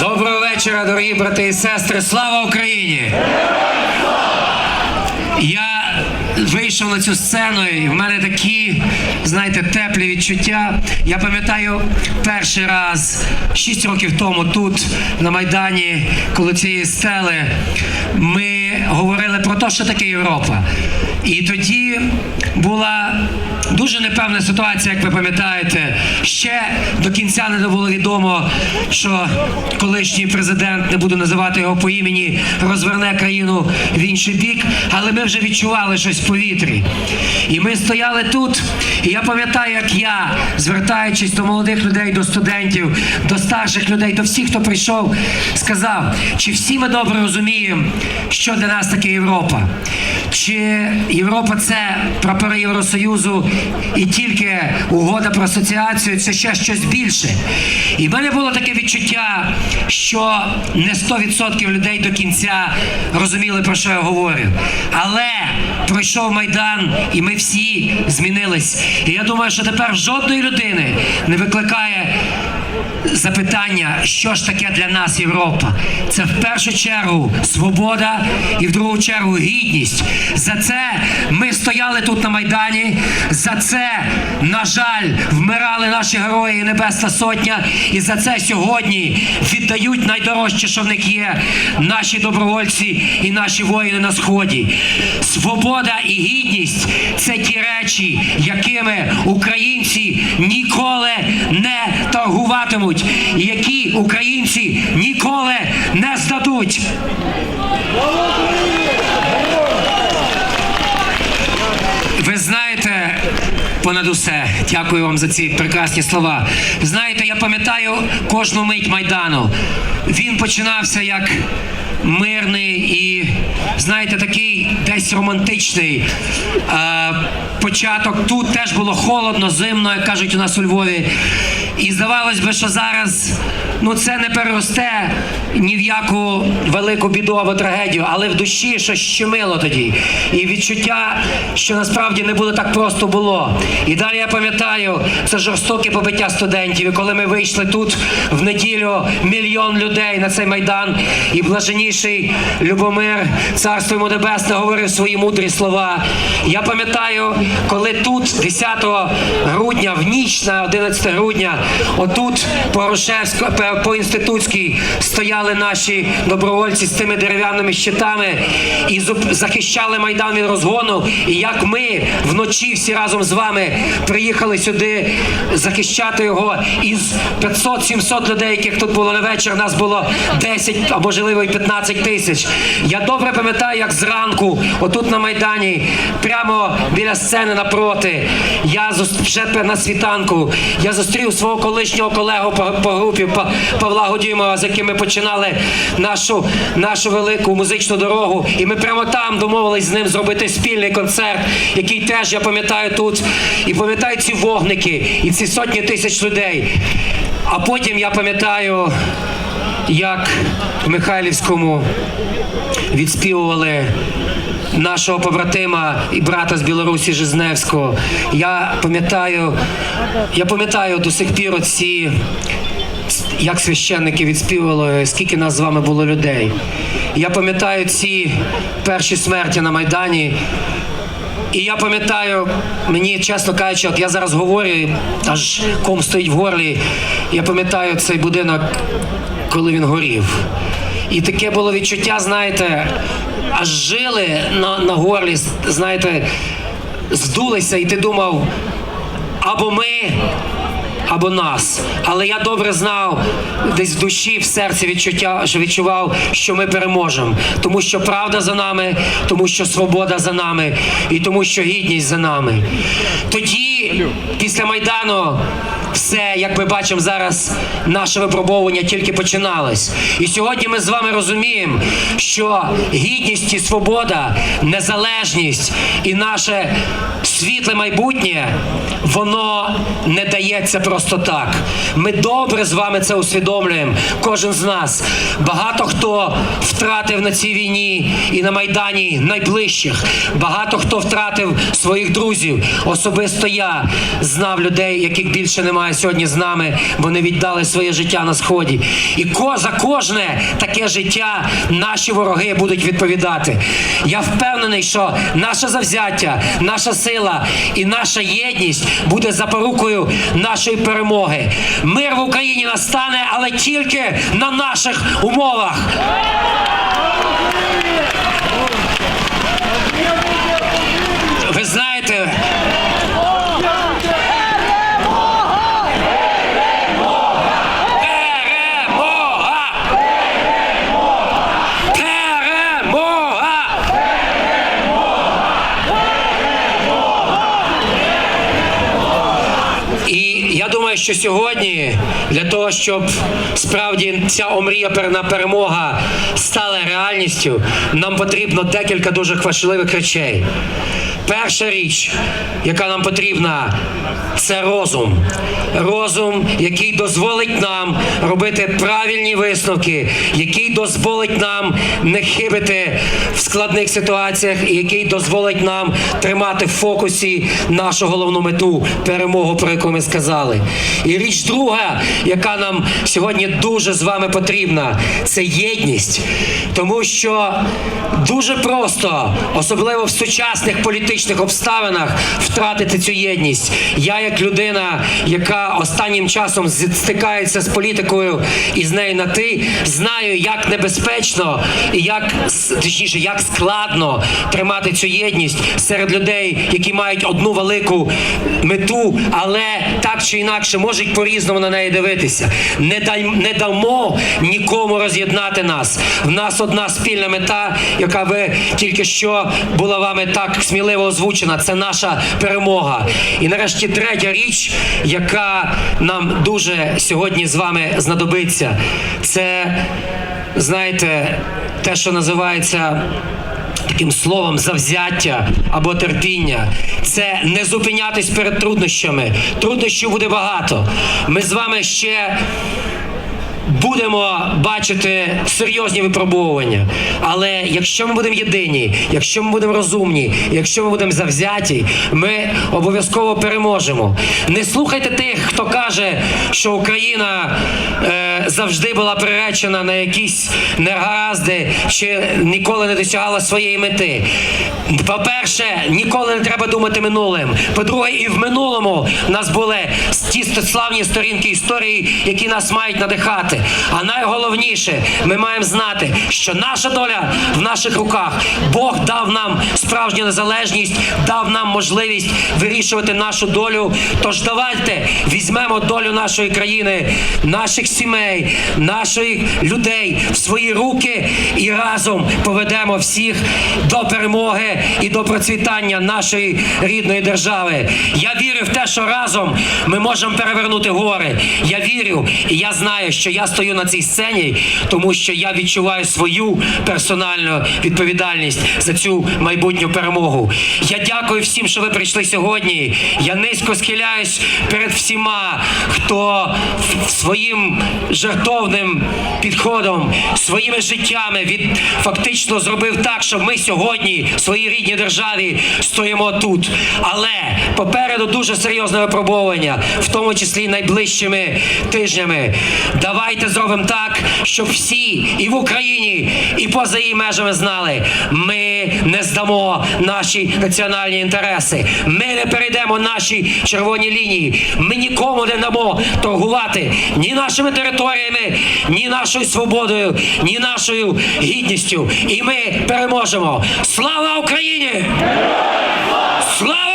Доброго вечора, дорогі брати і сестри. Слава Україні! Я вийшов на цю сцену, і в мене такі, знаєте, теплі відчуття. Я пам'ятаю перший раз, 6 років тому, тут, на Майдані, коло цієї стели, ми говорили про те, що таке Європа. І тоді була дуже непевна ситуація, як ви пам'ятаєте. Ще до кінця не було відомо, що колишній президент, не буду називати його по імені, розверне країну в інший бік, але ми вже відчували щось в повітрі. І ми стояли тут, і я пам'ятаю, як я, звертаючись до молодих людей, до студентів, до старших людей, до всіх, хто прийшов, сказав, чи всі ми добре розуміємо, що для нас таке Європа? Чи Європа це прапори Євросоюзу і тільки угода про асоціацію, це ще щось більше. І в мене було таке відчуття, що не 100% людей до кінця розуміли, про що я говорю. Але пройшов Майдан, і ми всі змінились. І я думаю, що тепер жодної людини не викликає запитання, що ж таке для нас Європа. Це в першу чергу свобода і в другу чергу гідність. За це ми стояли тут на Майдані. За це, на жаль, вмирали наші герої Небесна Сотня. І за це сьогодні віддають найдорожче, що в них є, наші добровольці і наші воїни на сході. Свобода і гідність це ті речі, якими українці ніколи не торгуватимуть, і які українці ніколи не здадуть. Ви знаєте, понад усе, дякую вам за ці прекрасні слова. Знаєте, я пам'ятаю кожну мить майдану. Він починався як мирний і, знаєте, такий десь романтичний. Е, початок тут теж було холодно, зимно, як кажуть у нас у Львові. І здавалось би, що зараз ну це не переросте ні в яку велику біду або трагедію, але в душі щось щемило тоді. І відчуття, що насправді не буде так просто було. І далі я пам'ятаю це жорстоке побиття студентів. І коли ми вийшли тут в неділю, мільйон людей на цей майдан, і блаженніший Любомир, царство йому небесне, говорив свої мудрі слова. Я пам'ятаю, коли тут, 10 грудня, в ніч на 11 грудня, отут по Грушевську, по- по інститутській стояли наші добровольці з тими дерев'яними щитами і захищали майдан від розгону. І як ми вночі всі разом з вами приїхали сюди захищати його із 500-700 людей, яких тут було на вечір, нас було 10, а можливо і 15 тисяч. Я добре пам'ятаю, як зранку, отут на майдані, прямо біля сцени напроти, я вже на світанку, я зустрів свого колишнього колегу по, по групі Па- Павла Годімова, з яким ми починали нашу, нашу велику музичну дорогу. І ми прямо там домовились з ним зробити спільний концерт, який теж я пам'ятаю тут. І пам'ятаю ці вогники і ці сотні тисяч людей. А потім я пам'ятаю, як в Михайлівському відспівували нашого побратима і брата з Білорусі Жизневського. Я пам'ятаю, я пам'ятаю до сих пір оці, як священники відспівували, скільки нас з вами було людей. Я пам'ятаю ці перші смерті на Майдані. І я пам'ятаю, мені чесно кажучи, от я зараз говорю, аж ком стоїть в горлі. Я пам'ятаю цей будинок, коли він горів. І таке було відчуття, знаєте, аж жили на, на горлі, знаєте, здулися, і ти думав, або ми, або нас. Але я добре знав десь в душі, в серці відчуття, що відчував, що ми переможемо. Тому що правда за нами, тому що свобода за нами і тому, що гідність за нами. Тоді, після Майдану, все, як ми бачимо зараз, наше випробовування тільки починалось. І сьогодні ми з вами розуміємо, що гідність і свобода, незалежність і наше світле майбутнє, воно не дається просто так. Ми добре з вами це усвідомлюємо, кожен з нас. Багато хто втратив на цій війні і на Майдані найближчих. Багато хто втратив своїх друзів. Особисто я знав людей, яких більше немає сьогодні з нами, вони віддали своє життя на сході. І за кожне таке життя наші вороги будуть відповідати. Я впевнений, що наше завзяття, наша сила і наша єдність буде запорукою нашої перемоги. Мир в Україні настане, але тільки на наших умовах. Ви знаєте, перемога! Перемога! І я думаю, що сьогодні для того, щоб справді ця омрія перна перемога стала реальністю, нам потрібно декілька дуже важливих речей. Перша річ, яка нам потрібна, це розум. Розум, який дозволить нам робити правильні висновки, який дозволить нам не хибити в складних ситуаціях, і який дозволить нам тримати в фокусі нашу головну мету перемогу, про яку ми сказали. І річ друга, яка нам сьогодні дуже з вами потрібна, це єдність. Тому що дуже просто, особливо в сучасних політичних обставинах, втратити цю єдність. Я, як людина, яка останнім часом стикається з політикою і з нею на ти, знаю, як небезпечно і як точніше, як складно тримати цю єдність серед людей, які мають одну велику мету, але так чи інакше можуть по-різному на неї дивитися. Не дай не дамо нікому роз'єднати нас. В нас одна спільна мета, яка ви тільки що була вами так сміливо озвучена. Це наша перемога. І нарешті третя річ, яка нам дуже сьогодні з вами знадобиться, це знаєте, те, що називається таким словом завзяття або терпіння. Це не зупинятись перед труднощами. Труднощів буде багато. Ми з вами ще. Будемо бачити серйозні випробовування. Але якщо ми будемо єдині, якщо ми будемо розумні, якщо ми будемо завзяті, ми обов'язково переможемо. Не слухайте тих, хто каже, що Україна е, завжди була приречена на якісь негаразди чи ніколи не досягала своєї мети. По-перше, ніколи не треба думати минулим. По-друге, і в минулому в нас були ті славні сторінки історії, які нас мають надихати. А найголовніше, ми маємо знати, що наша доля в наших руках. Бог дав нам справжню незалежність, дав нам можливість вирішувати нашу долю. Тож давайте візьмемо долю нашої країни, наших сімей, наших людей в свої руки і разом поведемо всіх до перемоги і до процвітання нашої рідної держави. Я вірю в те, що разом ми можемо перевернути гори. Я вірю і я знаю, що я стою на цій сцені, тому що я відчуваю свою персональну відповідальність за цю майбутню перемогу. Я дякую всім, що ви прийшли сьогодні. Я низько схиляюсь перед всіма, хто своїм жертовним підходом, своїми життями від фактично зробив так, щоб ми сьогодні в своїй рідній державі стоїмо тут. Але попереду дуже серйозне випробовування, в тому числі найближчими тижнями. Давайте зробимо так, щоб всі і в Україні, і поза її межами знали, ми не здамо наші національні інтереси. Ми не перейдемо наші червоні лінії. Ми нікому не дамо торгувати ні нашими територіями, ні нашою свободою, ні нашою гідністю. І ми переможемо. Слава Україні! Слава